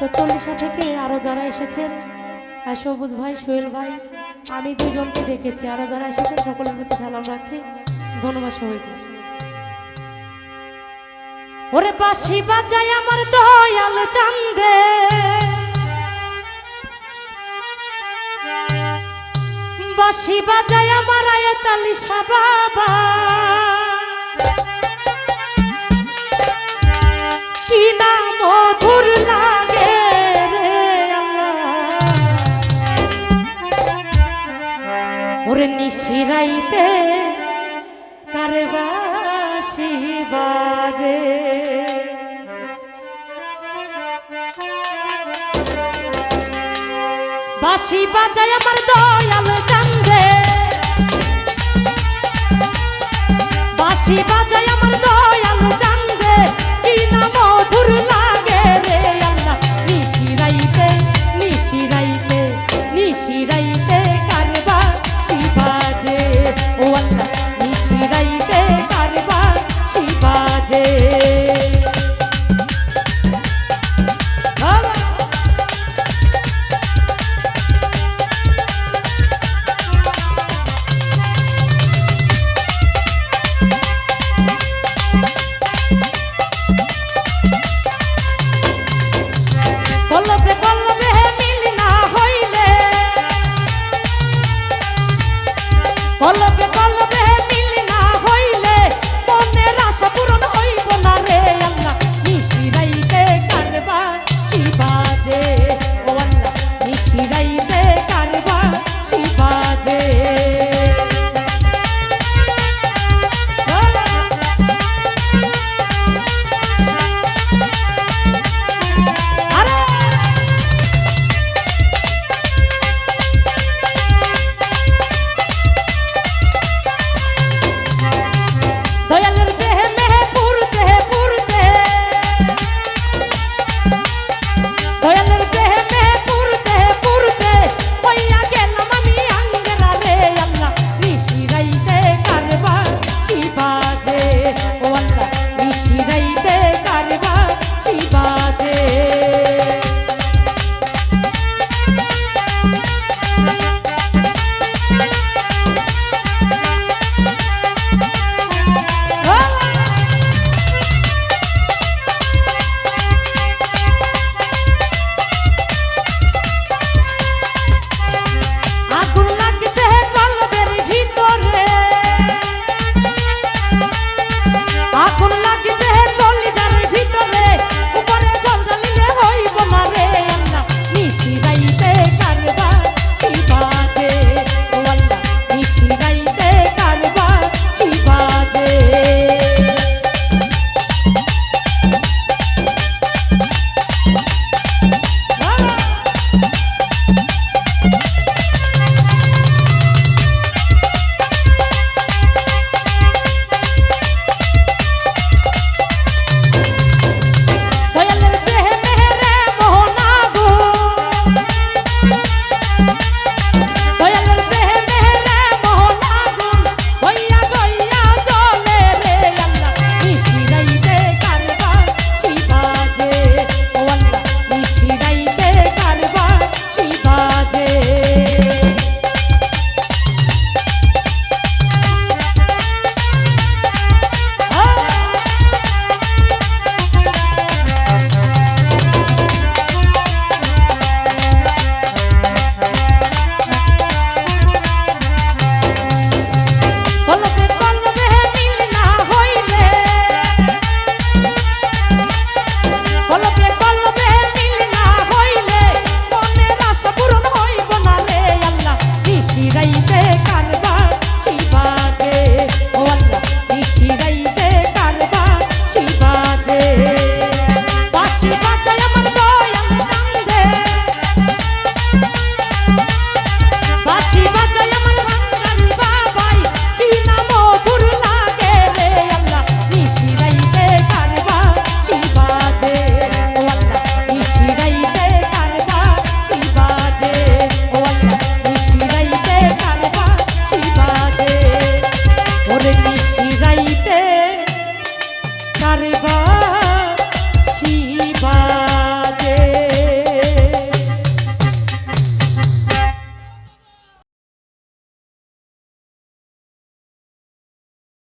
বাগিসা থেকে আরও যারা এসেছেন সবুজ ভাই, সোহেল ভাই, আমি দুজনকে দেখেছি। আরও যারা এসেছেন, সকলের প্রতি সালাম রাখছি। ধন্যবাদ সবাইকে। ওরে বাসি বাজাই আমার দয়াল চান্দে। বাসি বাজাই আমার আয়তালি বাবা। নিশিরাইতে কারে বাসি বাজে। বাসি বাজায় আমার দয়াল চান্দে। বাসি বাজায় আমার দয়াল querer.